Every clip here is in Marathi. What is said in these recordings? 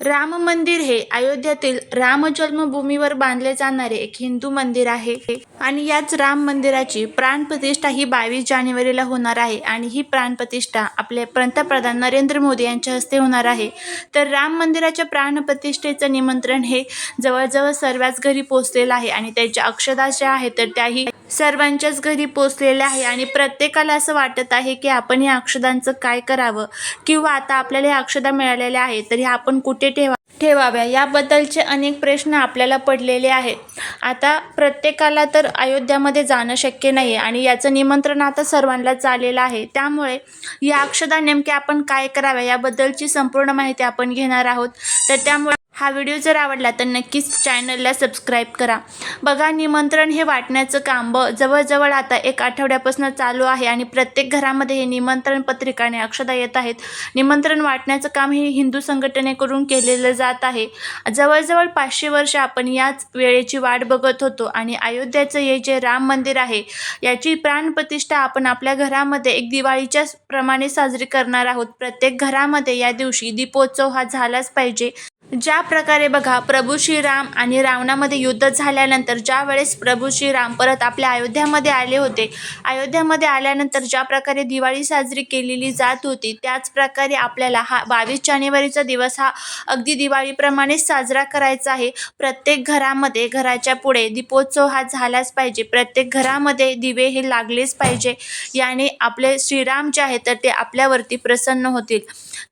राम मंदिर हे अयोध्यातील राम जन्मभूमीवर बांधले जाणारे एक हिंदू मंदिर आहे. आणि याच राम मंदिराची प्राणप्रतिष्ठा ही बावीस जानेवारीला होणार आहे आणि ही प्राणप्रतिष्ठा आपले पंतप्रधान नरेंद्र मोदी यांच्या हस्ते होणार आहे. तर राम मंदिराच्या प्राणप्रतिष्ठेचं निमंत्रण हे जवळजवळ सर्वच घरी पोचलेलं आहे आणि त्याच्या अक्षदा ज्या आहेत तर त्याही सर्वांच्याच घरी पोचलेले आहे आणि प्रत्येकाला असं वाटत आहे की आपण या अक्षदांचं काय करावं? किंवा आता आपल्याला या अक्षदा मिळालेल्या आहेत तर ह्या आपण कुठे ठेवा ठेवाव्या? याबद्दलचे अनेक प्रश्न आपल्याला पडलेले आहेत. आता प्रत्येकाला तर अयोध्यामध्ये जाणं शक्य नाही आहे आणि याचं निमंत्रण आता सर्वांनाच आलेलं आहे. त्यामुळे या अक्षदा नेमक्या आपण काय कराव्या? याबद्दलची संपूर्ण माहिती आपण घेणार आहोत. तर त्यामुळे हा व्हिडिओ जर आवडला तर नक्कीच चॅनलला सबस्क्राईब करा. बघा निमंत्रण हे वाटण्याचं काम ब जवळजवळ आता एक आठवड्यापासून चालू आहे आणि प्रत्येक घरामध्ये हे निमंत्रण पत्रिकाने अक्षदा येत आहेत. निमंत्रण वाटण्याचं काम हे हिंदू संघटनेकडून केलेलं जात आहे. जवळजवळ पाचशे वर्ष आपण याच वेळेची वाट बघत होतो आणि अयोध्याचं हे जे राम मंदिर आहे याची प्राणप्रतिष्ठा आपण आपल्या घरामध्ये एक दिवाळीच्या प्रमाणे साजरी करणार आहोत. प्रत्येक घरामध्ये या दिवशी दीपोत्सव हा झालाच पाहिजे. ज्या प्रकारे बघा प्रभू श्रीराम आणि रावणामध्ये युद्ध झाल्यानंतर ज्या वेळेस प्रभू श्रीराम परत आपल्या अयोध्यामध्ये आले होते अयोध्यामध्ये आल्यानंतर ज्या प्रकारे दिवाळी साजरी केलेली जात होती त्याच प्रकारे आपल्याला हा बावीस जानेवारीचा दिवस हा अगदी दिवाळीप्रमाणेच साजरा करायचा आहे. प्रत्येक घरामध्ये घराच्या पुढे दीपोत्सव हा झालाच पाहिजे. प्रत्येक घरामध्ये दिवे हे लागलेच पाहिजे. याने आपले श्रीराम जे आहेत तर ते आपल्यावरती प्रसन्न होतील.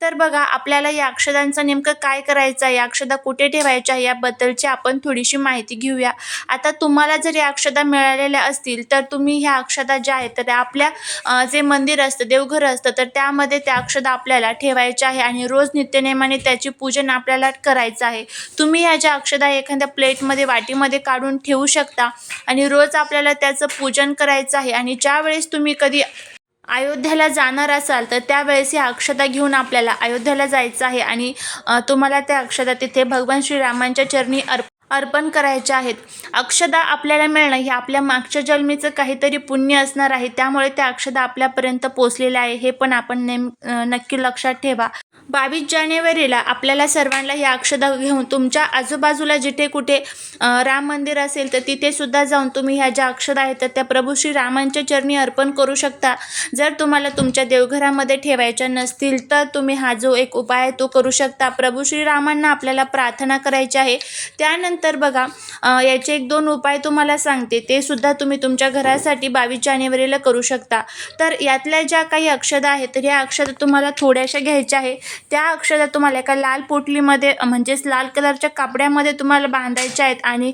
तर बघा आपल्याला या अक्षदांचं नेमकं काय करायचं ठेवायचा या अक्षदा कुठे ठेवायच्या याबद्दलची आपण थोडीशी माहिती घेऊया. आता तुम्हाला जर या अक्षदा मिळालेल्या असतील तर तुम्ही ह्या अक्षदा ज्या आहेत तर त्या आपल्या जे मंदिर असतं देवघर असतं तर त्यामध्ये त्या अक्षदा आपल्याला ठेवायच्या आहे आणि रोज नित्यनेमाने त्याची पूजन आपल्याला करायचं आहे. तुम्ही ह्या ज्या अक्षदा एखाद्या प्लेटमध्ये वाटीमध्ये काढून ठेवू शकता आणि रोज आपल्याला त्याचं पूजन करायचं आहे आणि ज्यावेळेस तुम्ही कधी अयोध्याला जाणार असाल तर त्यावेळेस ही अक्षता घेऊन आपल्याला अयोध्याला जायचं आहे आणि तुम्हाला त्या अक्षता तिथे भगवान श्रीरामांच्या चरणी अर्प अर्पण करायच्या आहेत. अक्षदा आपल्याला मिळणं हे आपल्या मागच्या जन्मीचं काहीतरी पुण्य असणार आहे. त्यामुळे त्या अक्षदा आपल्यापर्यंत पोचलेल्या आहे हे पण आपण नेम नक्की लक्षात ठेवा. बावीस जानेवारीला आपल्याला सर्वांना या अक्षदा घेऊन तुमच्या आजूबाजूला जिथे कुठे राम मंदिर असेल तर तिथे सुद्धा जाऊन तुम्ही ह्या ज्या अक्षदा आहेत तर त्या प्रभू श्री रामांच्या चरणी अर्पण करू शकता. जर तुम्हाला तुमच्या देवघरामध्ये ठेवायच्या नसतील तर तुम्ही हा जो एक उपाय आहे तो करू शकता. प्रभू श्रीरामांना आपल्याला प्रार्थना करायची आहे. त्यानंतर बघा याचे एक दोन उपाय तुम्हाला सांगते. ते सुद्धा तुम्ही तुमच्या घरासाठी बावीस जानेवारीला करू शकता. तर यातल्या ज्या काही अक्षदा आहेत तर ह्या अक्षदा तुम्हाला थोड्याशा घ्यायच्या आहे. त्या अक्षदा तुम्हाला एका लाल पोटलीमध्ये म्हणजेच लाल कलरच्या कापड्यामध्ये तुम्हाला बांधायच्या आहेत आणि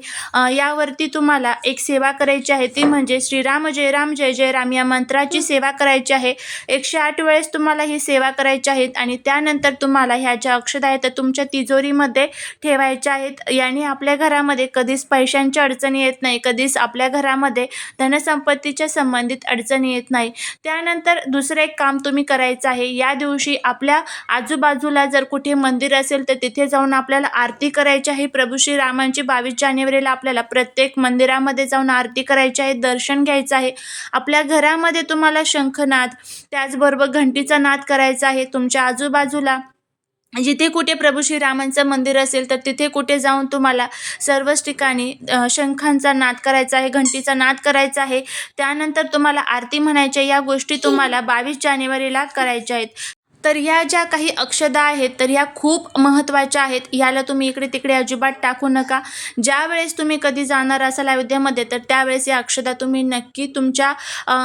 यावरती तुम्हाला एक सेवा करायची आहे. ती म्हणजे श्रीराम जय राम जय जय राम या मंत्राची सेवा करायची आहे. एकशे आठ वेळेस तुम्हाला ही सेवा करायची आहेत आणि त्यानंतर तुम्हाला ह्या ज्या अक्षदा आहेत त्या तुमच्या तिजोरीमध्ये ठेवायच्या आहेत. याने आपल्या घरामध्ये कधीच पैशांची अडचणी येत नाही कधीच आपल्या घरामध्ये धनसंपत्तीच्या संबंधित अडचणी येत नाही. त्यानंतर दुसरं एक काम तुम्ही करायचं आहे. या दिवशी आपल्या आजूबाजूला जर कुठे मंदिर असेल तर तिथे जाऊन आपल्याला आरती करायची आहे. प्रभू श्री रामांची बावीस जानेवारीला आपल्याला प्रत्येक मंदिरामध्ये जाऊन आरती करायची आहे दर्शन घ्यायचं आहे. आपल्या घरामध्ये तुम्हाला शंखनाद त्याचबरोबर घंटीचा नाद करायचा आहे. तुमच्या आजूबाजूला जिथे कुठे प्रभू श्रीरामांचं मंदिर असेल तर तिथे कुठे जाऊन तुम्हाला सर्वच ठिकाणी शंखांचा नाद करायचा आहे घंटीचा नाद करायचा आहे. त्यानंतर तुम्हाला आरती म्हणायच्या या गोष्टी तुम्हाला बावीस जानेवारीला करायच्या आहेत. तर ह्या ज्या काही अक्षदा आहेत तर ह्या खूप महत्त्वाच्या आहेत. ह्याला तुम्ही इकडे तिकडे अजिबात टाकू नका. ज्या वेळेस तुम्ही कधी जाणार असाल अयोध्यामध्ये तर त्यावेळेस या अक्षदा तुम्ही नक्की तुमच्या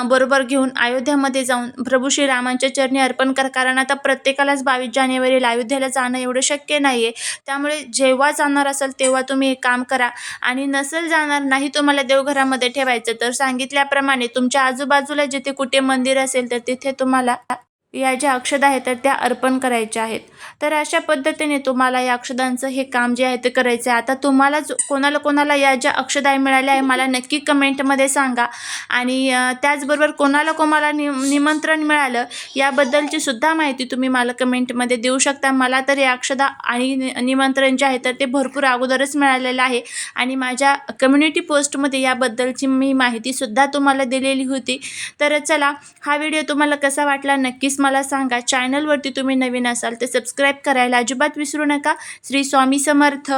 बरोबर घेऊन अयोध्यामध्ये जाऊन प्रभू श्रीरामांच्या चरणी अर्पण करा. कारण आता प्रत्येकालाच बावीस जानेवारीला अयोध्येला जाणं एवढं शक्य नाही आहे त्यामुळे जेव्हा जाणार असाल तेव्हा तुम्ही एक काम करा. आणि नसेल जाणार नाही तुम्हाला देवघरामध्ये ठेवायचं. तर सांगितल्याप्रमाणे तुमच्या आजूबाजूला जिथे कुठे मंदिर असेल तर तिथे तुम्हाला या ज्या अक्षदा आहेत तर त्या अर्पण करायच्या आहेत. तर अशा पद्धतीने तुम्हाला या अक्षदांचं हे काम जे आहे ते करायचं आहे आता तुम्हाला जो कोणाला कोणाला या ज्या अक्षदा मिळाल्या आहे मला नक्की कमेंटमध्ये सांगा. आणि त्याचबरोबर कोणाला कोणाला नि निमंत्रण मिळालं याबद्दलची सुद्धा माहिती तुम्ही मला कमेंटमध्ये देऊ शकता. मला तर या अक्षदा आणि नि- निमंत्रण जे आहे तर ते भरपूर अगोदरच मिळालेलं आहे. आणि माझ्या कम्युनिटी पोस्टमध्ये याबद्दलची मी माहितीसुद्धा तुम्हाला दिलेली होती. तर चला हा व्हिडिओ तुम्हाला कसा वाटला नक्कीच मला सांगा चॅनलवरती तुम्ही नवीन असाल तर सबस्क्राईब करायला अजिबात विसरू नका. श्री स्वामी समर्थ.